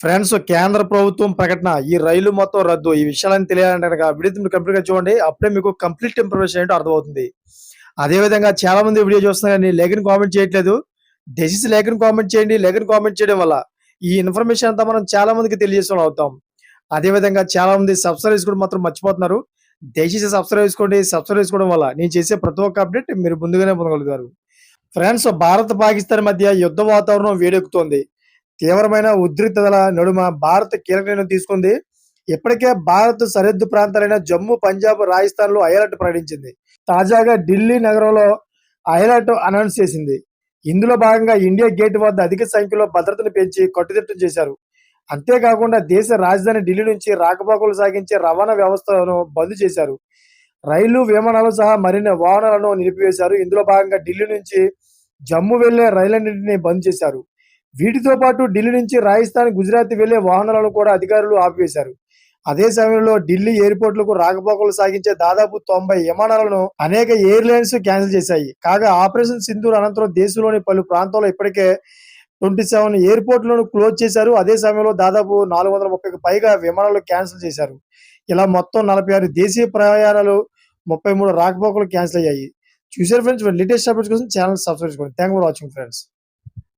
Friends కేంద్ర ప్రభుత్వం ప్రకటన ఈ రైలు మొత్తం రద్దు ఈ విషయాలను తెలియాలంటే కనుక వీడియో మీరు కంప్లీట్గా చూడండి అప్పుడే మీకు కంప్లీట్ ఇన్ఫర్మేషన్ ఏంటో అర్థమవుతుంది. అదే విధంగా చాలా మంది వీడియో చూస్తున్నారు కానీ లేఖని కామెంట్ చేయట్లేదు. డెసిస్ లేఖని కామెంట్ చేయండి. లేఖని కామెంట్ చేయడం వల్ల ఈ ఇన్ఫర్మేషన్ అంతా మనం చాలా మందికి తెలియజేసిన అవుతాం. అదే విధంగా చాలా మంది సబ్స్క్రైబ్ కూడా మాత్రం మర్చిపోతున్నారు. దయచేసి సబ్స్క్రైబ్ చేసుకోండి. సబ్స్క్రైబ్ చేసుకోవడం వల్ల నేను చేసే ప్రతి ఒక్క అప్డేట్ మీరు ముందుగానే పొందగలుగుతారు. ఫ్రెండ్స్ భారత్ పాకిస్తాన్ మధ్య యుద్ధ వాతావరణం వేడెక్కుతోంది. తీవ్రమైన ఉద్రిక్తతల నడుమ భారత్ కీలక నిర్ణయం తీసుకుంది. ఇప్పటికే భారత్ సరిహద్దు ప్రాంతాలైన జమ్మూ పంజాబ్ రాజస్థాన్లో అలర్ట్ ప్రకటించింది. తాజాగా ఢిల్లీ నగరంలో అలర్ట్ అనౌన్స్ చేసింది. ఇందులో భాగంగా ఇండియా గేట్ వద్ద అధిక సంఖ్యలో భద్రతను పెంచి కట్టుదిట్టం చేశారు. అంతేకాకుండా దేశ రాజధాని ఢిల్లీ నుంచి రాకపోకలు సాగించే రవాణా వ్యవస్థను బంద్ చేశారు. రైళ్ళు విమానాలు సహా మరిన్ని వాహనాలను నిలిపివేశారు. ఇందులో భాగంగా ఢిల్లీ నుంచి జమ్మూ వెళ్ళే రైళ్ళన్నింటినీ బంద్ చేశారు. వీటితో పాటు ఢిల్లీ నుంచి రాజస్థాన్ గుజరాత్ వెళ్ళే వాహనాలను కూడా అధికారులు ఆపివేశారు. అదే సమయంలో ఢిల్లీ ఎయిర్పోర్ట్లకు రాకపోకలు సాగించే దాదాపు తొంభై విమానాలను అనేక ఎయిర్లైన్స్ క్యాన్సిల్ చేశాయి. కాగా ఆపరేషన్ సింధూర్ అనంతరం దేశంలోని పలు ప్రాంతాల్లో ఇప్పటికే ట్వంటీ సెవెన్ ఎయిర్పోర్ట్లను క్లోజ్ చేశారు. అదే సమయంలో దాదాపు నాలుగు వందల ముప్పైకి పైగా విమానాలు క్యాన్సిల్ చేశారు. ఇలా మొత్తం నలభై ఆరు దేశీయ ప్రయాణాలు ముప్పై మూడు రాకపోకలు క్యాన్సిల్ అయ్యాయి. చూసారు ఫ్రెండ్స్ లేటెస్ట్ అప్డేట్స్ కోసం ఛానల్ సబ్స్క్రైబ్ చేసుకోండి. Thank for watching friends.